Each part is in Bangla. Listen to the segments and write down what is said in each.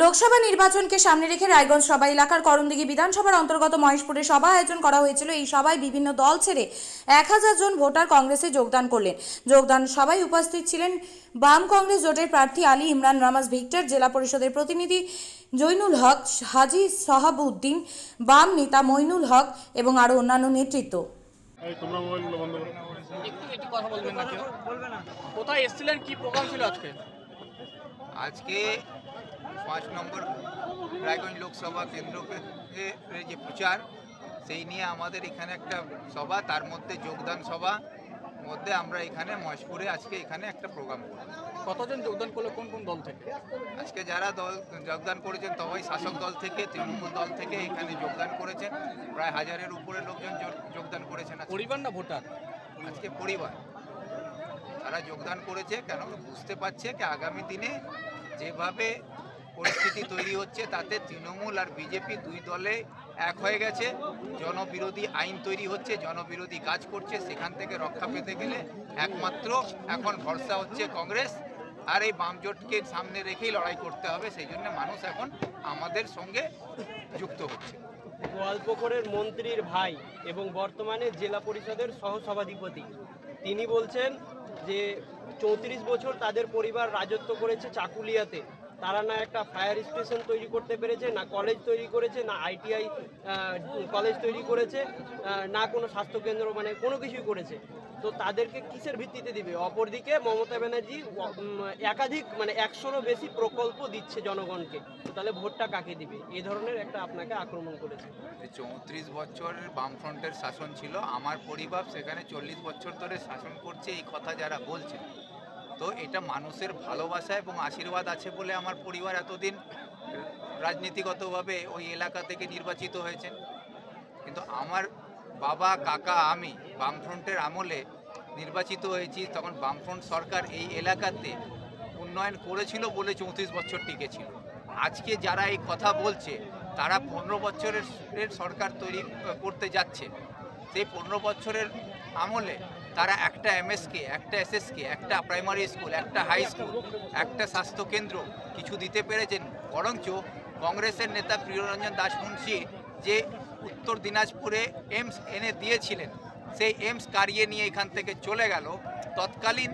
লোকসভা নির্বাচনকে সামনে রেখে রায়গঞ্জ সভা এলাকার করণদিঘি বিধানসভার অন্তর্গত মহেশপুরে সভা আয়োজন করা হয়েছিল। এই সভায় বিভিন্ন দল ছেড়ে এক হাজার জন ভোটার কংগ্রেসে যোগদান করলেন। যোগদান সভায় উপস্থিত ছিলেন বাম কংগ্রেস জোটের প্রার্থী আলী ইমরান রামাজ ভিক্টর জেলা পরিষদের প্রতিনিধি জৈনুল হক হাজি সাহাবউদ্দিন বাম নেতা মইনুল হক এবং আরও অন্যান্য নেতৃত্ব। কোথায় এসেছিলেন? কি প্রোগ্রাম ছিল আজকে? আজকে পাঁচ নম্বর রায়গঞ্জ লোকসভা কেন্দ্রকে যে প্রচার সেই নিয়ে আমাদের এখানে একটা সভা তার মধ্যে যোগদান সভা মধ্যে আমরা এখানে মহেশপুরে আজকে এখানে একটা প্রোগ্রাম কতজন যোগদান করল? কোন কোন দল থেকে? আজকে যারা দল যোগদান করেছেন সবাই শাসক দল থেকে তৃণমূল দল থেকে এখানে যোগদান করেছেন। প্রায় হাজারের উপরে লোকজন যোগ- যোগদান করেছেন। পরিবার না ভোটার? আজকে পরিবার। তারা যোগদান করেছে কেন? বুঝতে পারছে কি আগামী দিনে যেভাবে পরিস্থিতি তৈরি হচ্ছে, তাতে তৃণমূল আর বিজেপি দুই দলে এক হয়ে গেছে। জনবিরোধী আইন তৈরি হচ্ছে, জনবিরোধী কাজ করছে, সেখান থেকে রক্ষা পেতে গেলে একমাত্র এখন ভরসা হচ্ছে কংগ্রেস। আর এই বামজোটকে সামনে রেখেই লড়াই করতে হবে, সেই জন্য মানুষ এখন আমাদের সঙ্গে যুক্ত হচ্ছে। গোয়ালপুকুরের মন্ত্রীর ভাই এবং বর্তমানে জেলা পরিষদের সহসভাধিপতি, তিনি বলছেন যে চৌত্রিশ বছর তাদের পরিবার রাজত্ব করেছে চাকুলিয়াতে। তারা না একটা ফায়ার স্টেশন তৈরি করতে পেরেছে, না কলেজ তৈরি করেছে, না আইটিআই কলেজ তৈরি করেছে না কোনো স্বাস্থ্যকেন্দ্র মানে কোনো কিছুই করেছে। তো তাদেরকে কিসের ভিত্তিতে দিবে? অপরদিকে মমতা ব্যানার্জি একাধিক মানে একশোরও বেশি প্রকল্প দিচ্ছে জনগণকে। তো তাহলে ভোটটা কাকে দিবে? এই ধরনের একটা আপনাকে আক্রমণ করেছে। চৌত্রিশ বছরের বামফ্রন্টের শাসন ছিল। আমার পরিবার সেখানে চল্লিশ বছর ধরে শাসন করছে, এই কথা যারা বলছেন তো এটা মানুষের ভালোবাসা এবং আশীর্বাদ আছে বলে আমার পরিবার এতদিন রাজনীতিগতভাবে ওই এলাকা থেকে নির্বাচিত হয়েছেন। কিন্তু আমার বাবা, কাকা, আমি বামফ্রন্টের আমলে নির্বাচিত হয়েছি। তখন বামফ্রন্ট সরকার এই এলাকাতে উন্নয়ন করেছিল বলে চৌত্রিশ বছর টিকেছিল। আজকে যারা এই কথা বলছে, তারা পনেরো বছরের সরকার তৈরি করতে যাচ্ছে। সেই পনেরো বছরের আমলে তারা একটা এমএসকে একটা এসএসকে একটা প্রাইমারি স্কুল একটা হাই স্কুল একটা স্বাস্থ্যকেন্দ্র কিছু দিতে পেরেছেন। বরঞ্চ কংগ্রেসের নেতা প্রিয়রঞ্জন দাসমুন্সি যে উত্তর দিনাজপুরে এমস এনে দিয়েছিলেন, সেই এমস কারিয়ে নিয়ে এখান থেকে চলে গেল। তৎকালীন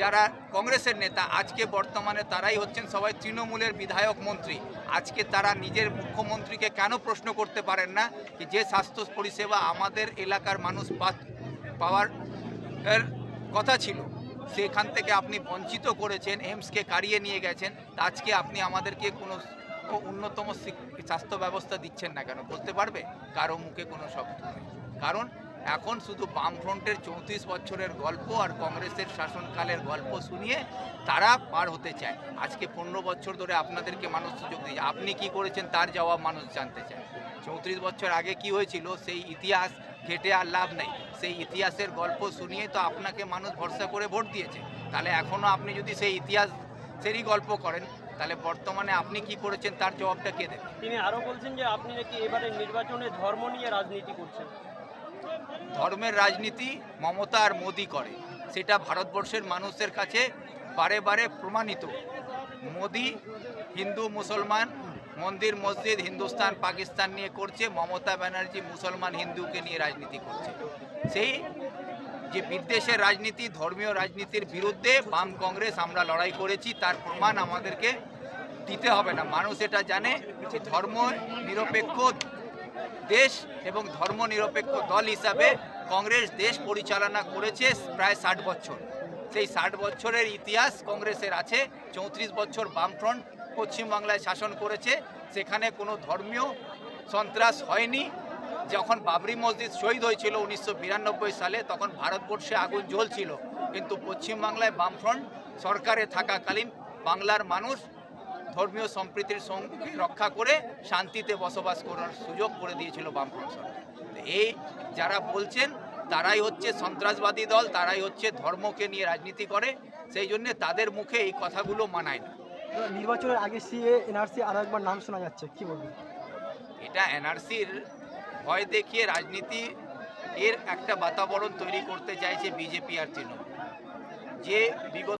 যারা কংগ্রেসের নেতা, আজকে বর্তমানে তারাই হচ্ছেন সবাই তৃণমূলের বিধায়ক মন্ত্রী। আজকে তারা নিজের মুখ্যমন্ত্রীকে কেন প্রশ্ন করতে পারেন না? যে স্বাস্থ্য পরিষেবা আমাদের এলাকার মানুষ পাওয়ার এর কথা ছিল। সেখান থেকে আপনি বঞ্চিত করেছেন এমসকে কারিয়ে নিয়ে গেছেন। আজকে আপনি আমাদেরকে কোনো উন্নতম স্বাস্থ্য ব্যবস্থা দিচ্ছেন না কেন? বলতে পারবে? কারও মুখে কোনো শব্দ নেই। কারণ এখন শুধু বামফ্রন্টের চৌত্রিশ বছরের গল্প আর কংগ্রেসের শাসনকালের গল্প শুনিয়ে তারা পার হতে চায়। আজকে পনেরো বছর ধরে আপনাদেরকে মানুষ সুযোগ দিয়েছে। আপনি কি করেছেন তার জবাব মানুষ জানতে চায়। চৌত্রিশ বছর আগে কি হয়েছিল? সেই ইতিহাস ঘেটে আর লাভ নেই। সেই ইতিহাসের গল্প শুনিয়ে তো আপনাকে মানুষ ভরসা করে ভোট দিয়েছে। তাহলে এখনও আপনি যদি সেই ইতিহাস সেরই গল্প করেন, তাহলে বর্তমানে আপনি কি করেছেন তার জবাবটা কে দেবে? তিনি আরও বলছেন যে আপনি নাকি এবারে নির্বাচনে ধর্ম নিয়ে রাজনীতি করছেন। ধর্মের রাজনীতি মমতা আর মোদি করে। সেটা ভারতবর্ষের মানুষের কাছে বারে বারে প্রমাণিত। মোদি হিন্দু, মুসলমান, মন্দির, মসজিদ, হিন্দুস্তান, পাকিস্তান নিয়ে করছে, মমতা ব্যানার্জি মুসলমান, হিন্দুকে নিয়ে রাজনীতি করছে। সেই যে বিদ্বেষের রাজনীতি, ধর্মীয় রাজনীতির বিরুদ্ধে বাম কংগ্রেস আমরা লড়াই করেছি, তার প্রমাণ আমাদেরকে দিতে হবে না। মানুষ এটা জানে যে ধর্ম নিরপেক্ষ দেশ এবং ধর্মনিরপেক্ষ দল হিসাবে কংগ্রেস দেশ পরিচালনা করেছে প্রায় ষাট বছর। সেই ষাট বছরের ইতিহাস কংগ্রেসের আছে, চৌত্রিশ বছর বামফ্রন্ট পশ্চিমবাংলায় শাসন করেছে, সেখানে কোনো ধর্মীয় সন্ত্রাস হয়নি। যখন বাবরি মসজিদ শহীদ হয়েছিল উনিশশো বিরানব্বই সালে, তখন ভারতবর্ষে আগুন জ্বলছিল। কিন্তু পশ্চিমবাংলায় বামফ্রন্ট সরকারে থাকাকালীন বাংলার মানুষ ধর্মীয় সম্প্রীতির সঙ্গে রক্ষা করে শান্তিতে বসবাস করার সুযোগ করে দিয়েছিল বামফ্রন্ট সরকার। এই যারা বলছেন তারাই হচ্ছে সন্ত্রাসবাদী দল তারাই হচ্ছে ধর্মকে নিয়ে রাজনীতি করে সেই জন্য তাদের মুখে এই কথাগুলো মানায় না। নির্বাচনের আগে সিএ এনআরসি আর একবার নাম শোনা যাচ্ছে কি বলবেন? এটা এনআরসির ভয় দেখিয়ে রাজনীতি এর একটা বাতাবরণ তৈরি করতে চাইছে বিজেপি আর তৃণমূল। যে বিগত